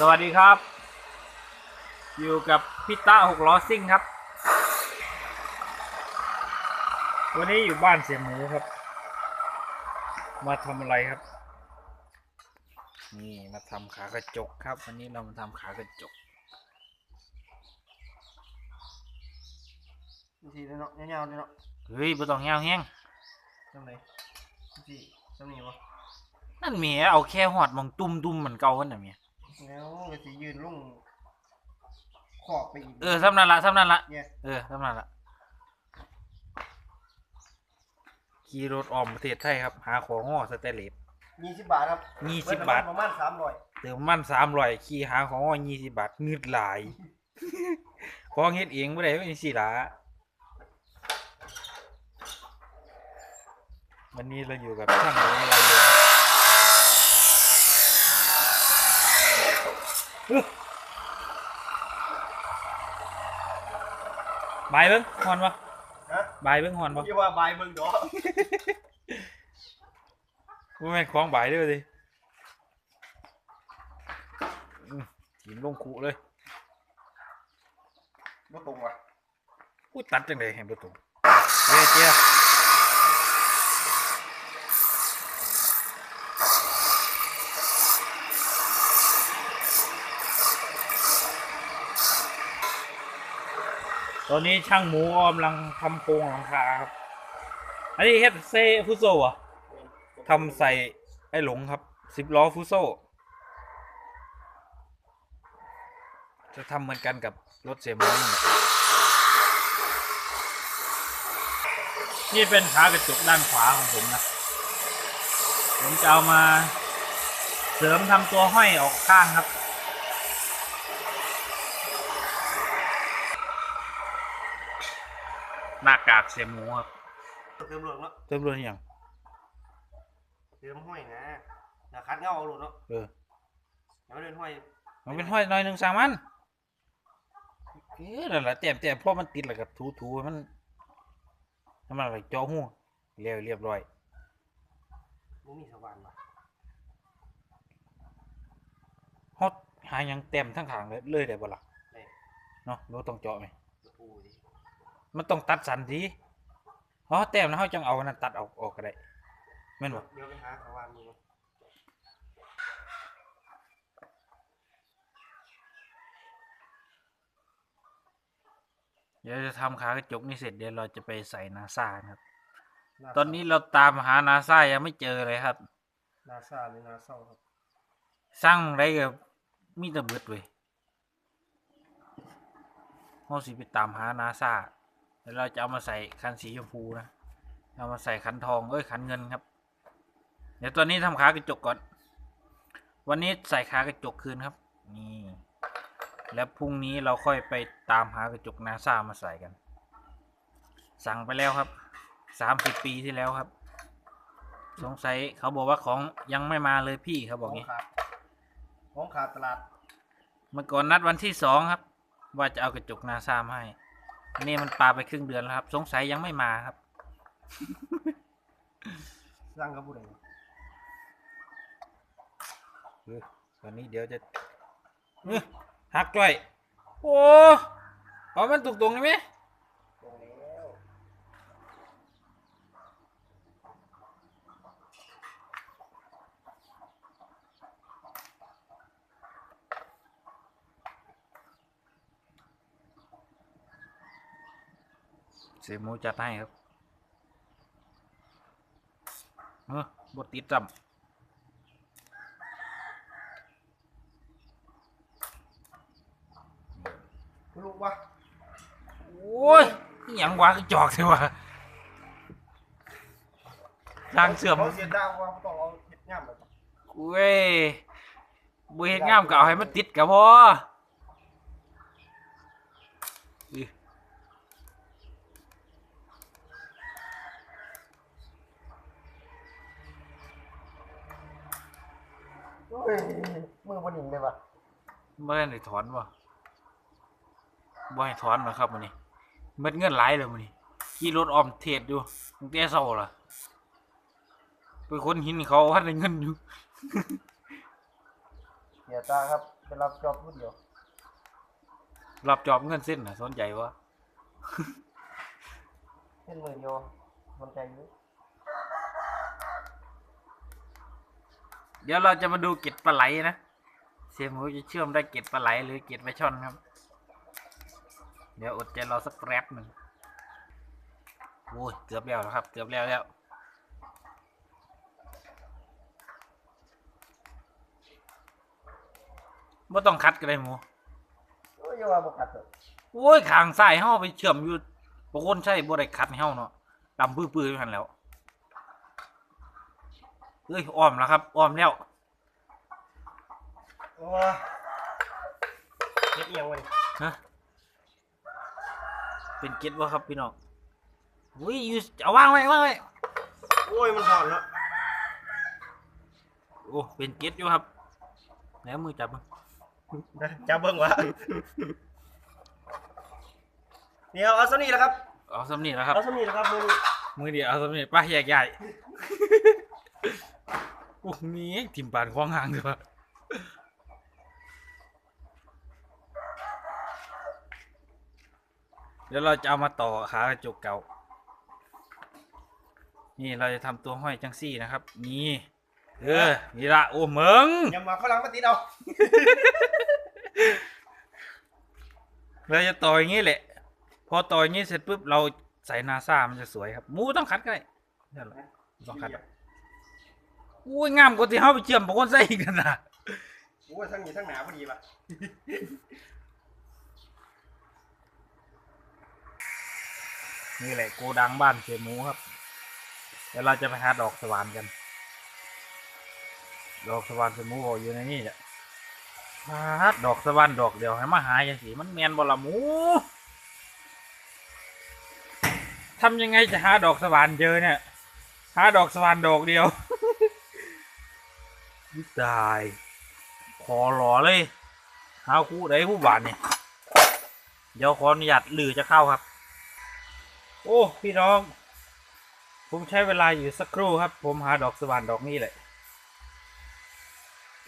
สวัสดีครับ อยู่กับพี่ต้าหกล้อซิ่งครับ วันนี้อยู่บ้านเสียหมูครับ มาทำอะไรครับ นี่มาทำขากระจกครับ วันนี้เรามาทำขากระจกสีเนาะยาวๆเนาะเฮ้ยบ่ต้องเงาแห้งจังไหนสีจังนี้วะนั่นเมียเอาแค่หอดมองตุ้มตุ้มๆเหมือนเก่ากันน่ะเมีย แล้วก็สียืนลงขอบไปอีก เออสำนันละสำนันละเนี่ย เออสำนันละขี่รถออมประเทศไทยครับ หาของห่อสเตนเลส ยี่สิบบาทครับยี่สิบบาท ประมาณสามร้อยเติมมันสามร้อยขี่หาของห่อยี่สิบบาทงืดหลาย ของเฮ็ดเองบ่ได้ไม่สิล่ะวันนี้เราอยู่กับช่างหมูอะไรอยู่ บายเบิ้งฮอนปะฮะ บายเบิ้งฮอนปะยี่ว่าบายมึงเนาะบ่แม่นของบายเด้อสิอืมกินลงคุเลยบ่ตรงว่ะกูตัดจังได๋ให้บ่ตรงเฮ้ยเจ้า ตอนนี้ช่างหมูกำลังทำโครงหลังคาครับ อันนี้เฮ็ดเซฟุโซอะทำใส่ไอ้หลงครับสิบล้อฟุโซ จะทำเหมือนกันกับรถเสียมูนั่นแหละนี่เป็นขากระจกด้านขวาของผมนะ ผมจะเอามา เสริมทำตัวห้อยออกข้างครับ หน้ากากเสียหมูครับเติมหลวงเนาะเติมรวนอย่างเติมห้อยนะอย่าคัดเงาเอาหลุดเนาะเอออย่ามาเดินห้อยมันเป็นห้อยหน้อยหนึ่งสามมันเออนั่นแหละแต่แต่พอมันติดแล้วก็ถูถูๆให้มันให้มันอะไรจ่อหูเรียบเรียบร้อยมึงมีสว่านว่ะฮอตหาหยังเต็มทั้งขางเลยเลยได้บ่ล่ะเอ้ยเนาะเราต้องเจาะไหมจะพูดดิ มันต้องตัดสันทีอ๋อแต้มแล้วเขาจังเอาอันนั้นตัดออกออกก็ได้แม่นบ่เดี๋ยวไปหาสว่านมึงเนาะเดี๋ยวจะทำขากระจกนี่เสร็จเดี๋ยวเราจะไปใส่นาซาครับาตอนนี้เราตามหานาซายังไม่เจอเลยครับ นาซาหรือนาเศร้าครับ สร้างได้ก็มีแต่เบิดเว้ยเฮาสิไปตามหานาซา แล้วเราจะเอามาใส่คันสีชมพูนะ เอามาใส่คันทอง เอ้ยคันเงินครับ เดี๋ยวตอนนี้ทำขากระจกก่อน วันนี้ใส่ขากระจกคืนครับ นี่ แล้วพรุ่งนี้เราค่อยไปตามหากระจกนาซามาใส่กัน สั่งไปแล้วครับ สามสิบปีที่แล้วครับ สงสัยเขาบอกว่าของยังไม่มาเลยพี่เขาบอกของงี้ขาดของขาดตลาด เมื่อก่อนนัดวันที่สองครับ ว่าจะเอากระจกนาซามาให้ อันนี่มันปาไปครึ่งเดือนแล้วครับ สงสัยยังไม่มาครับ สร้างกับผู้ใดวะตอนนี้เดี๋ยวจะเอ้ยหักจ้อย โอ้เอามันตรงๆได้ไหม ตรงแล้ว เสียหมูจัดให้ครับเออบดติดจไม่รู้วะำโอ้ยอิหยังวะกระจอกใช่วะสร้างเสื่อมเขาเสียดาวว่าต้องเอาเห็ดย่ำเลยเว้ยบุเฮ็ดงามก็เอาให้มันติดกับพอ เฮ้ยมือบนหินเลยวะบ่ได้ได้ถอนบ่บ่ให้ถอนหรอกครับมื้อนี้เม็ดเงินหลายเลยมื้อนี้ขี่รถออมเทศอยู่ตั้งแต่เช้าล่ะไปคนหินเขาว่าได้เงินอยู่ เสียตาครับไปรับจอบผู้เดียวรับจอบเงินเส้นน่ะสนใจวะเส้นมือเดียวมันใจอยู่ เดี๋ยวเราจะมาดูเกล็ดปลาไหลนะ เสียหมูจะเชื่อมได้เกล็ดปลาไหลหรือเกล็ดปลาช่อนครับ เดี๋ยวอดใจรอสักแป๊บหนึ่งโอ้ยเกือบแล้วนะครับ เกือบแล้วแล้วไม่ต้องคัดก็ได้หมูโอ้ยว่าบ่กัดเถอะโอ้ยขางซ้ายเฮาไปเชื่อมอยู่บางคนใช่บ่ได้คัดให้เฮาเนาะดำปื้อๆอยู่หันแล้ว เอ้ยอ้อมแล้วครับอ้อมแล้วโอ้ยเฮ็ดเอียงวะนี่ฮะเป็นเก็ตวะครับพี่น้องอุ้ยอยู่เอาวางไว้วางไว้โอ้ยมันถอนแล้วโอ้เป็นเก็ตอยู่ครับแล้วมือจับมึงจะเบิ่งวะเดี๋ยวเอาสนี่แหละครับเอาสำนีแล้วครับเอาสนี่แหละครับมือนี้มือเดียวเอาสำนีป้าแยกใหญ่ โอ้มีทิมปานควางห่างด้วยเดี๋ยวเราจะเอามาต่อขากระจกเก่า นี่เราจะทำตัวห้อยจังซี่นะครับ นี่ เออ นี่ละโอ้เมึงอย่ามาฝรั่งมาติดเอา เราจะต่ออย่างนี้แหละ พอต่ออย่างนี้เสร็จปุ๊บเราใส่นาซามันจะสวยครับหมูต้องคัดก็ได้นั่นแหละต้องคัด อุ้ยงามกว่าที่เขาไปเชื่อมบางคนใส่อีกันนะโอ้ยทั้งนี้ทั้งหนาพอดีป่ะ นี่แหละโกดังบ้านเสียหมูครับเดี๋ยวเราจะไปหาดอกสว่านกัน ดอกสว่านเสียหมูบอกอยู่ในนี่แหละหาดอกสว่านดอกเดียวให้มาหาอย่างสีมันแมนบละหมูทำยังไงจะหาดอกสว่านเจอเนี่ย หาดอกสว่านดอกเดียว ตายขอหล่อเลยหาคู่ได้ผู้บานเนี่ยเดี๋ยวขออนุญาตลือจะเข้าครับ โอ้พี่น้อง ผมใช้เวลาอยู่สักครู่ครับ ผมหาดอกสว่านดอกนี้แหละ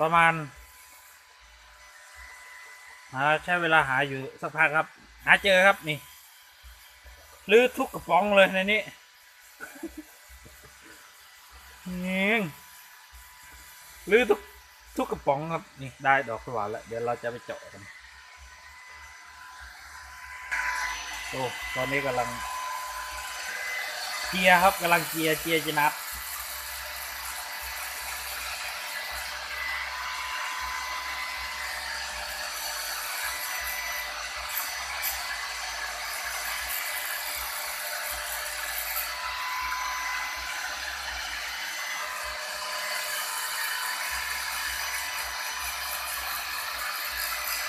ประมาณหาใช้เวลาหาอยู่สักพักครับ หาเจอครับนี่ลื้อทุกกระป๋องเลยในนี้นี่ ลื้อทุกทุกกระป๋องครับนี่ได้ดอกสว่านแล้ว เดี๋ยวเราจะไปเจาะกันโอ้ตอนนี้กำลังเกียร์ครับกำลังเกียร์เกียร์จะนับ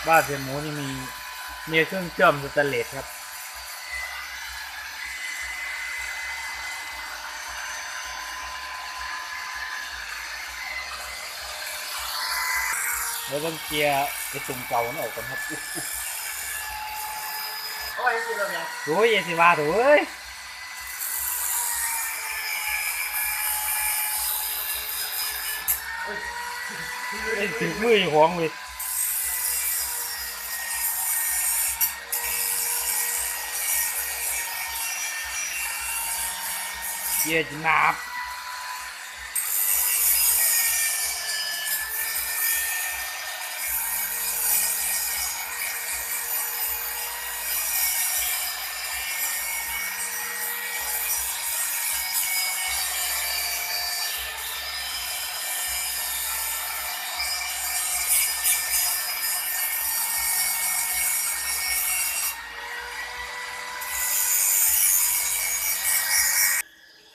บ้านเสียหมูนี่มีมีเครื่องเชื่อมสแตนเลสครับ แล้วต้องเกียร์ไอตุ่มเก่านั่นออกก่อนครับอุ๊ยอุ๊ยโอ้ยจริงแล้วยังโอ้ยอย่สิว่าถูเอ้ยถึงมืออยู่ของเลย เกีย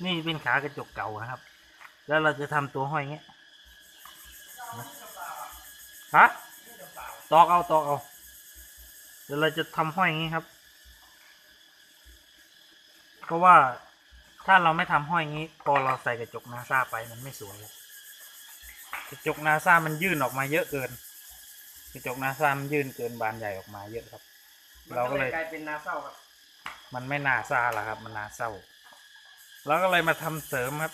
นับนี่เป็นขากระจกเก่านะครับ แล้วเราจะทำตัวห้อยอย่างเงี้ยนะฮะตอกเอาตอกเอาเดี๋ยวเราจะทำห้อยอย่างงี้ครับ เพราะว่าถ้าเราไม่ทำห้อยอย่างงี้ พอเราใส่กระจกนาซาไปมันไม่สวยเลยกระจกนาซามันยื่นออกมาเยอะเกิน กระจกนาซามันยื่นเกินบานใหญ่ออกมาเยอะครับ เราก็เลยกลายเป็นนาเศร้าครับ มันไม่นาซาหรอกครับ มันนาเศร้า แล้วก็เลยมาทำเสริมครับ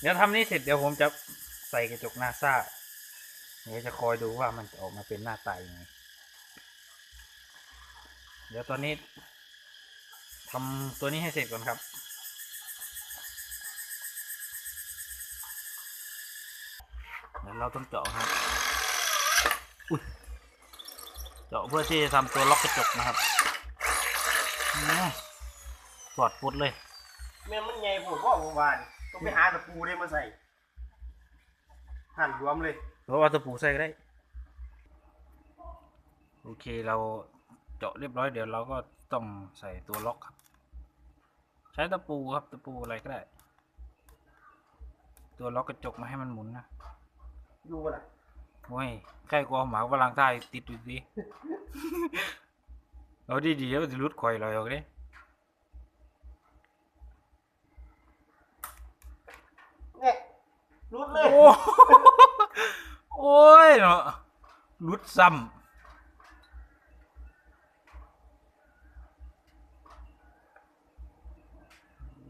เดี๋ยวทำนี้เสร็จเดี๋ยวผมจะใส่กระจกนาซาเดี๋ยวจะคอยดูว่ามันจะออกมาเป็นหน้าตายังไง เดี๋ยวตอนนี้ทำตัวนี้ให้เสร็จก่อนครับ เดี๋ยวเราต้องเจาะครับอุ้ยเจาะเพื่อที่จะทำตัวล็อกกระจกนะครับอืมปลอดปุดเลย แม่นมันใหญ่โผดว่าเมื่อวานต้องไปหาตะปูได้มาใส่หั่นรวมเลยหรือว่าเอาตะปูใส่ก็ได้ โอเคเราเจาะเรียบร้อยเดี๋ยวเราก็ต้องใส่ตัวล็อกครับ ใช้ตะปูครับตะปูอะไรก็ได้ ตัวล็อกกระจกมาให้มันหมุนนะอยู่ป่ะล่ะโอ้ยใกล้กว่าหมาฝรั่งไทยติดอยู่ดิเอาดีดีๆแล้วจะรุดข่อยลอยออกเลย เนี่ย รุดเลย โอ้โอ้ยเนาะรุดซ้ำ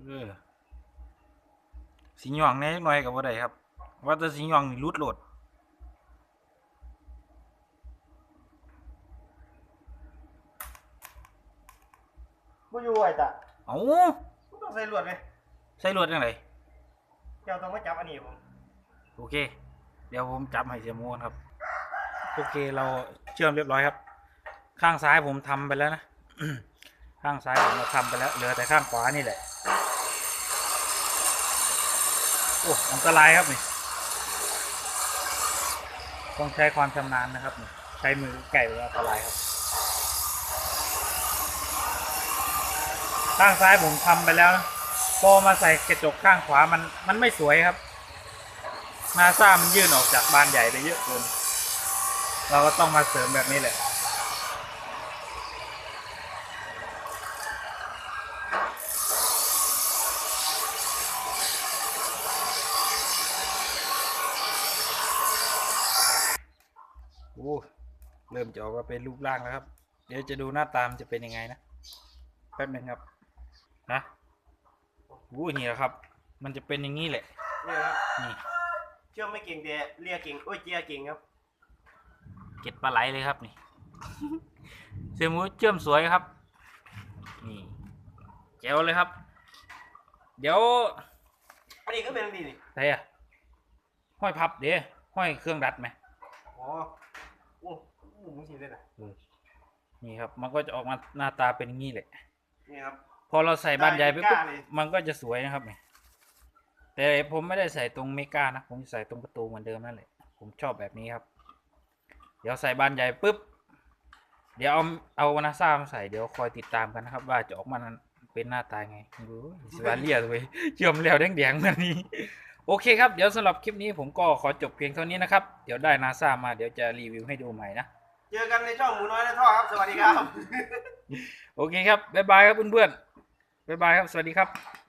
เออสีหย่องแหน่จักหน่อยกับว่าได้ครับ ว่าแต่สีหย่องนี่รุดโหลดบ่อยู่ไอ้ตะเอาบ่ต้องใส่ลวดไหมใส่ลวดยังไงเจ้าต้องมาจับอันนี้ผม โอเค เดี๋ยวผมจับให้เสียโมนครับ โอเคเราเชื่อมเรียบร้อยครับ ข้างซ้ายผมทำไปแล้วนะ ข้างซ้ายผมเราทำไปแล้วเหลือแต่ข้างขวานี่แหละ โอ้อันตรายครับนี่ต้องใช้ความชำนาญนะครับ ใช้มือไก่เป็นอันตรายครับ ข้างซ้ายผมทำไปแล้วนะพอมาใส่กระจกข้างขวามันมันไม่สวยครับ นาซ่ามันยื่นออกจากบานใหญ่ไปเยอะเกินเราก็ต้องมาเสริมแบบนี้แหละโอ้เริ่มจะออกมาเป็นรูปร่างแล้วครับ เดี๋ยวจะดูหน้าตามนจะเป็นยังไงนะ แป๊บหนึงครับนะโอ้นี่แหละครับ มันจะเป็นอย่างนี้แหละเนี่ยครับนี่ เชื่อมไม่เก่งแต่เลียเก่งโอ้ยเจียเก่งครับ เก็ดปลาไหลเลยครับนี่ เสียหมูเชื่อมสวยครับ นี่แจ๋วเลยครับ เดี๋ยวอันนี้ก็เป็นอันนี้นี่ไหนอะห้อยพับเดี๋ยวห้อยเครื่องดัดไหมอ๋อโอ้โหมึงสิได้น่ะนี่ครับ มันก็จะออกมาหน้าตาเป็นอย่างนี้แหละนี่ครับ พอเราใส่บานใหญ่ไปปุ๊บได้เมกาเลยมันก็จะสวยนะครับนี่ แต่ผมไม่ได้ใส่ตรงเมกานะ ผมใส่ตรงประตูเหมือนเดิมนั่นแหละ ผมชอบแบบนี้ครับ เดี๋ยวใส่บานใหญ่ปุ๊บ เดี๋ยวเอาเอานาซ่ามาใส่ เดี๋ยวคอยติดตามกันนะครับ ว่าจะออกมานั้นเป็นหน้าตาไงดูสวาเลียเลยเชื่อมแล้วแดงๆแบบนี้ โอเคครับ เดี๋ยวสำหรับคลิปนี้ผมก็ขอจบเพียงเท่านี้นะครับ เดี๋ยวได้นาซ่ามาเดี๋ยวจะรีวิวให้ดูใหม่นะ เจอกันในช่องหมูน้อยในท่อครับ สวัสดีครับ โอเคครับ บ๊ายบายครับเพื่อนๆ บ๊ายบายครับ สวัสดีครับ